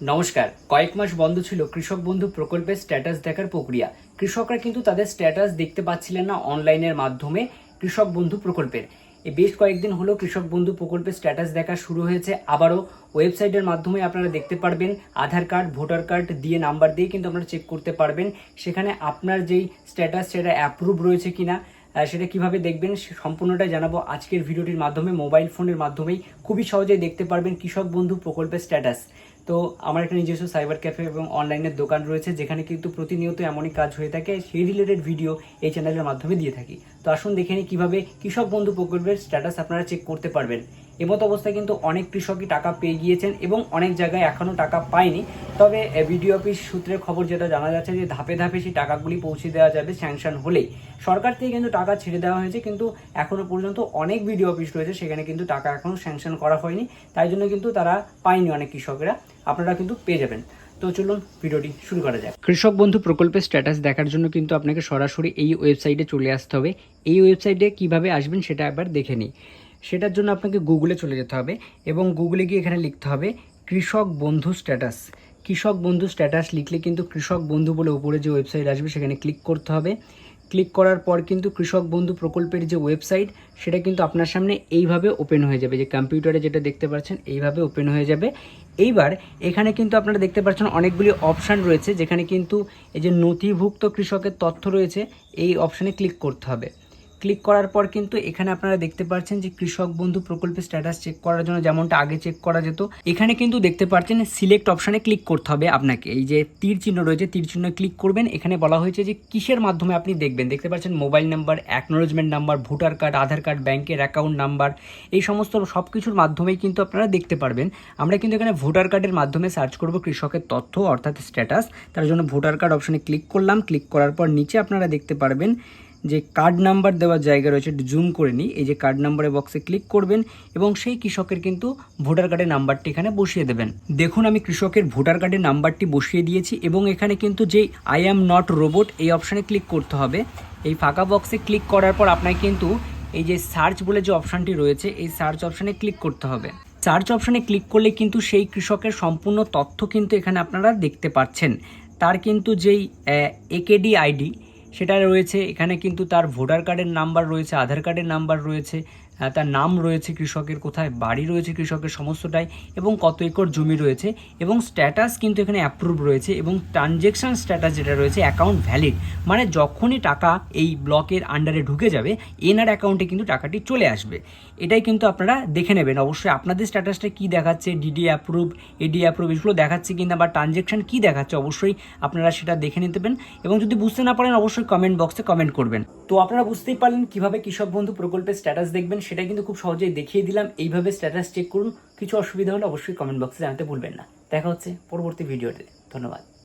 নমস্কার। কয়েক মাস বন্ধ ছিল কৃষক বন্ধু প্রকল্পের স্ট্যাটাস দেখার প্রক্রিয়া। কৃষকরা কিন্তু তাদের স্ট্যাটাস দেখতে পাচ্ছিলেন না অনলাইনের মাধ্যমে কৃষক বন্ধু প্রকল্পের। এই বেশ কয়েকদিন হলো কৃষক বন্ধু প্রকল্পের স্ট্যাটাস দেখা শুরু হয়েছে। আবারও ওয়েবসাইটের মাধ্যমে আপনারা দেখতে পারবেন, আধার কার্ড ভোটার কার্ড দিয়ে নাম্বার দিয়ে কিন্তু আপনারা চেক করতে পারবেন। সেখানে আপনার যেই স্ট্যাটাস সেটা অ্যাপ্রুভ রয়েছে কিনা সেটা কীভাবে দেখবেন সম্পূর্ণটা জানাব আজকের ভিডিওটির মাধ্যমে, মোবাইল ফোনের মাধ্যমেই। খুবই সহজে দেখতে পারবেন কৃষক বন্ধু প্রকল্পের স্ট্যাটাস তো আমার একটা নিজস্ব সাইবার ক্যাফে এবং অনলাইনের দোকান রয়েছে, যেখানে কিন্তু প্রতিনিয়ত এমনই কাজ হয়ে থাকে, সেই রিলেটেড ভিডিও এই চ্যানেলের মাধ্যমে দিয়ে থাকি। তো আসুন দেখে নিই কীভাবে কৃষক বন্ধু প্রকল্পের স্ট্যাটাস আপনারা চেক করতে পারবেন। এমতো অবস্থায় কিন্তু অনেক কৃষকই টাকা পেয়ে গিয়েছেন এবং অনেক জায়গায় এখনও টাকা পায়নি। তবে বিডিও অফিস সূত্রে খবর যেটা জানা যাচ্ছে যে ধাপে ধাপে সেই টাকাগুলি পৌঁছে দেওয়া যাবে স্যাংশন হলেই। সরকার থেকে কিন্তু টাকা ছেড়ে দেওয়া হয়েছে কিন্তু এখনও পর্যন্ত অনেক বিডিও অফিস রয়েছে সেখানে কিন্তু টাকা এখনও স্যাংশন করা হয়নি। তাই জন্য কিন্তু তারা পায়নি অনেক কৃষকরা। আপনারা কিন্তু পেয়ে যাবেন। তো চলুন ভিডিওটি শুরু করা যাক। কৃষক বন্ধু প্রকল্পের স্ট্যাটাস দেখার জন্য কিন্তু আপনাকে সরাসরি এই ওয়েবসাইটে চলে আসতে হবে। এই ওয়েবসাইটে কীভাবে আসবেন সেটা একবার দেখে নিই। সেটার জন্য আপনাকে গুগলে চলে যেতে হবে এবং গুগলে গিয়ে এখানে লিখতে হবে কৃষক বন্ধু স্ট্যাটাস কৃষক বন্ধু স্ট্যাটাস লিখলে কিন্তু কৃষক বন্ধু বলে উপরে যে ওয়েবসাইট আসবে সেখানে ক্লিক করতে হবে। ক্লিক করার পর কিন্তু কৃষক বন্ধু প্রকল্পের যে ওয়েবসাইট সেটা কিন্তু আপনার সামনে এইভাবে ওপেন হয়ে যাবে। যে কম্পিউটারে যেটা দেখতে পাচ্ছেন, এইভাবে ওপেন হয়ে যাবে। এইবার এখানে কিন্তু আপনারা দেখতে পাচ্ছেন অনেকগুলি অপশান রয়েছে, যেখানে কিন্তু এই যে নথিভুক্ত কৃষকের তথ্য রয়েছে, এই অপশানে ক্লিক করতে হবে। ক্লিক করার পর কিন্তু এখানে আপনারা দেখতে পাচ্ছেন যে কৃষক বন্ধু প্রকল্পের স্ট্যাটাস চেক করার জন্য যেমনটা আগে চেক করা যেত, এখানে কিন্তু দেখতে পাচ্ছেন সিলেক্ট অপশানে ক্লিক করতে হবে আপনাকে। এই যে তীর চিহ্ন রয়েছে, তীর চিহ্ন ক্লিক করবেন। এখানে বলা হয়েছে যে কিসের মাধ্যমে আপনি দেখবেন? দেখতে পাচ্ছেন mobile number acknowledgement number voter card Aadhaar card ব্যাংকের অ্যাকাউন্ট নাম্বার এই সমস্ত সব কিছুর মাধ্যমেই কিন্তু আপনারা দেখতে পারবেন। আমরা কিন্তু এখানে ভোটার কার্ডের মাধ্যমে সার্চ করব কৃষকের তথ্য, অর্থাৎ স্ট্যাটাস তার জন্য ভোটার কার্ড অপশানে ক্লিক করলাম। ক্লিক করার পর নিচে আপনারা দেখতে পারবেন যে কার্ড নাম্বার দেওয়ার জায়গা রয়েছে জুম করে নিই। এই যে কার্ড নাম্বারের বক্সে ক্লিক করবেন এবং সেই কৃষকের কিন্তু ভোটার কার্ডের নাম্বারটি এখানে বসিয়ে দেবেন। দেখুন, আমি কৃষকের ভোটার কার্ডের নাম্বারটি বসিয়ে দিয়েছি এবং এখানে কিন্তু যেই আই অ্যাম নট রোবট এই অপশানে ক্লিক করতে হবে। এই ফাঁকা বক্সে ক্লিক করার পর আপনাকে কিন্তু এই যে সার্চ বলে যে অপশানটি রয়েছে, এই সার্চ অপশানে ক্লিক করতে হবে। সার্চ অপশানে ক্লিক করলে কিন্তু সেই কৃষকের সম্পূর্ণ তথ্য কিন্তু এখানে আপনারা দেখতে পাচ্ছেন। তার কিন্তু যেই একেডি আইডি সেটা রয়েছে। এখানে কিন্তু তার ভোটার কার্ডের নাম্বার রয়েছে আধার কার্ডের নাম্বার রয়েছে তার নাম রয়েছে কৃষকের কোথায়, বাড়ি রয়েছে কৃষকের সমস্তটাই, এবং কত একর জমি রয়েছে, এবং স্ট্যাটাস কিন্তু এখানে অ্যাপ্রুভ রয়েছে, এবং ট্রানজেকশন স্ট্যাটাস যেটা রয়েছে অ্যাকাউন্ট ভ্যালিড মানে যখনই টাকা এই ব্লকের আন্ডারে ঢুকে যাবে, এনার অ্যাকাউন্টে কিন্তু টাকাটি চলে আসবে। এটাই কিন্তু আপনারা দেখে নেবেন। অবশ্যই আপনাদের স্ট্যাটাসটা কী দেখাচ্ছে ডিডি অ্যাপ্রুভ এডি অ্যাপ্রুভ এগুলো দেখাচ্ছে কিনা বা ট্রানজেকশন কী দেখাচ্ছে, অবশ্যই আপনারা সেটা দেখে নিতে পারেন, এবং যদি বুঝতে না পারেন, অবশ্যই কমেন্ট বক্সে কমেন্ট করবেন। তো আপনারা বুঝতেই পারলেন কীভাবে কৃষক বন্ধু প্রকল্পের স্ট্যাটাস দেখবেন সেটা কিন্তু খুব সহজেই দেখিয়ে দিলাম। এইভাবে স্ট্যাটাস চেক করুন। কিছু অসুবিধা হলে অবশ্যই কমেন্ট বক্সে জানাতে ভুলবেন না। দেখা হচ্ছে পরবর্তী ভিডিওতে ধন্যবাদ।